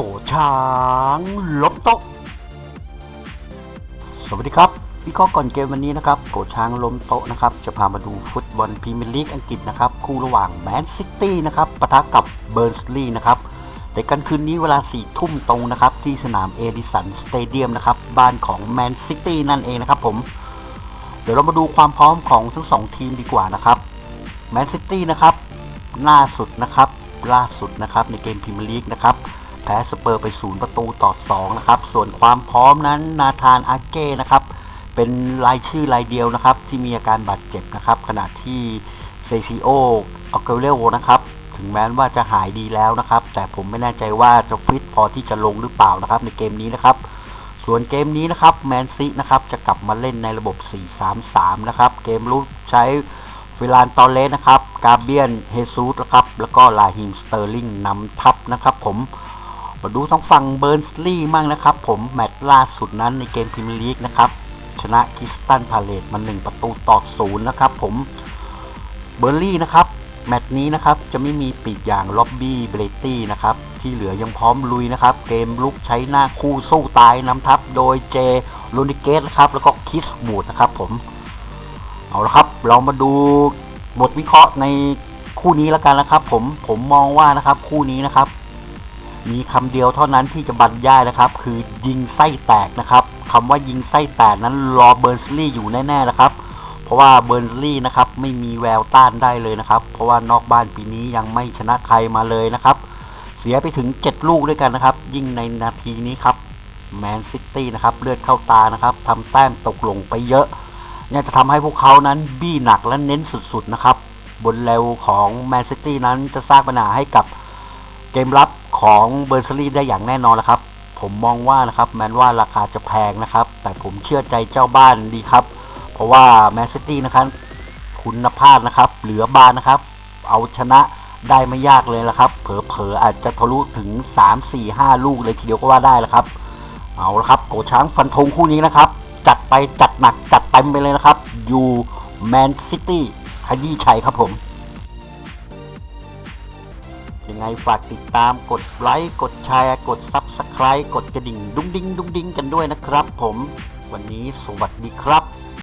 โกช้างลบโต๊ะสวัสดีครับพี่ข้อก่อนเกมวันนี้นะครับโกช้างล้มโต๊ะนะครับจะพามาดูฟุตบอลพรีเมียร์ลีกอังกฤษนะครับคู่ระหว่างแมนซิตี้นะครับปะทะกับเบิร์นสลีย์นะครับในกันคืนนี้เวลา4ี่ทุ่มตรงนะครับที่สนามเอดิสันสเตเดียมนะครับบ้านของแมนซิตี้นั่นเองนะครับผมเดี๋ยวเรามาดูความพร้อมของทั้งสองทีมดีกว่านะครับแมนซิตี้นะครับล่าสุดนะครับล่าสุดนะครับในเกมพรีเมียร์ลีกนะครับ แพ้สเปอร์ไปศูนย์ประตูต่อ 2 นะครับ ส่วนความพร้อมนั้นนาธานอาเก้นะครับ เป็นรายชื่อรายเดียวนะครับ ที่มีอาการบาดเจ็บนะครับ ขณะที่เซซิโอออเกเรโนะครับถึงแม้ว่าจะหายดีแล้วนะครับ แต่ผมไม่แน่ใจว่าจะฟิตพอที่จะลงหรือเปล่านะครับ ในเกมนี้นะครับ ส่วนเกมนี้นะครับแมนซีนะครับจะกลับมาเล่นในระบบ 4-3-3 นะครับ เกมลุกใช้เวลานตอเลสนะครับ กาเบียน เฮซูสนะครับ แล้วก็ลาฮิมสเตอร์ลิงนำทัพนะครับผม มาดูทั้งฝั่งเบิร์นสลีย์มั่งนะครับ ผมแมตช์ล่าสุดนั้นในเกมพรีเมียร์ลีกนะครับชนะคิสตันพาเลตมา1ประตูต่อศูนย์นะครับผมเบอร์ลี่นะครับแมตช์นี้นะครับจะไม่มีปีกอย่างล็อบบี้เบรตี้นะครับที่เหลือยังพร้อมลุยนะครับ เกมลุกใช้หน้าคู่สู้ตายนำทัพโดยเจโรนิเกสนะครับแล้วก็คิสบูดนะครับผมเอาละครับ เรามาดูบทวิเคราะห์ในคู่นี้แล้วกันนะครับ ผมผมมองว่านะครับคู่นี้นะครับ มีคำเดียวเท่านั้นที่จะบรรยายนะครับ คือยิงไส้แตกนะครับคำว่ายิงไส้แตกนั้นรอเบิร์นสลีย์อยู่แน่ๆนะครับ เพราะว่าเบิร์นสลีย์นะครับไม่มีแววต้านได้เลยนะครับ เพราะว่านอกบ้านปีนี้ยังไม่ชนะใครมาเลยนะครับ เสียไปถึง 7 ลูกด้วยกันนะครับ ยิ่งในนาทีนี้ครับแมนซิตี้นะครับเลือดเข้าตานะครับทำแต้มตกลงไปเยอะเนี่ยจะทำให้พวกเขานั้นบี้หนักและเน้นสุดๆนะครับ บนเร็วของแมนซิตี้นั้นจะสร้างปัญหาให้กับเกมรับ ของเบอร์ซลีได้อย่างแน่นอนแล้วครับ ผมมองว่านะครับแม้ว่าราคาจะแพงนะครับ แต่ผมเชื่อใจเจ้าบ้านดีครับ เพราะว่าแมนซิตี้นะครับ คุณภาพนะครับ เหลือบานนะครับ เอาชนะได้ไม่ยากเลยละครับ เผลอๆอาจจะทะลุถึง 3 4 5 ลูกเลยทีเดียวก็ว่าได้ล้วครับ เอาละครับ โกช้างฟันธงคู่นี้นะครับ จัดไปจัดหนักจัดเต็มไปเลยนะครับ อยู่แมนซิตี้ขยี้ชัยครับผม ยังไงฝากติดตามกดไลค์กดแชร์กด Subscribe กดกระดิ่ง ดุ้งดิ้งดุ้งดิ้งกันด้วยนะครับผม วันนี้สวัสดีครับ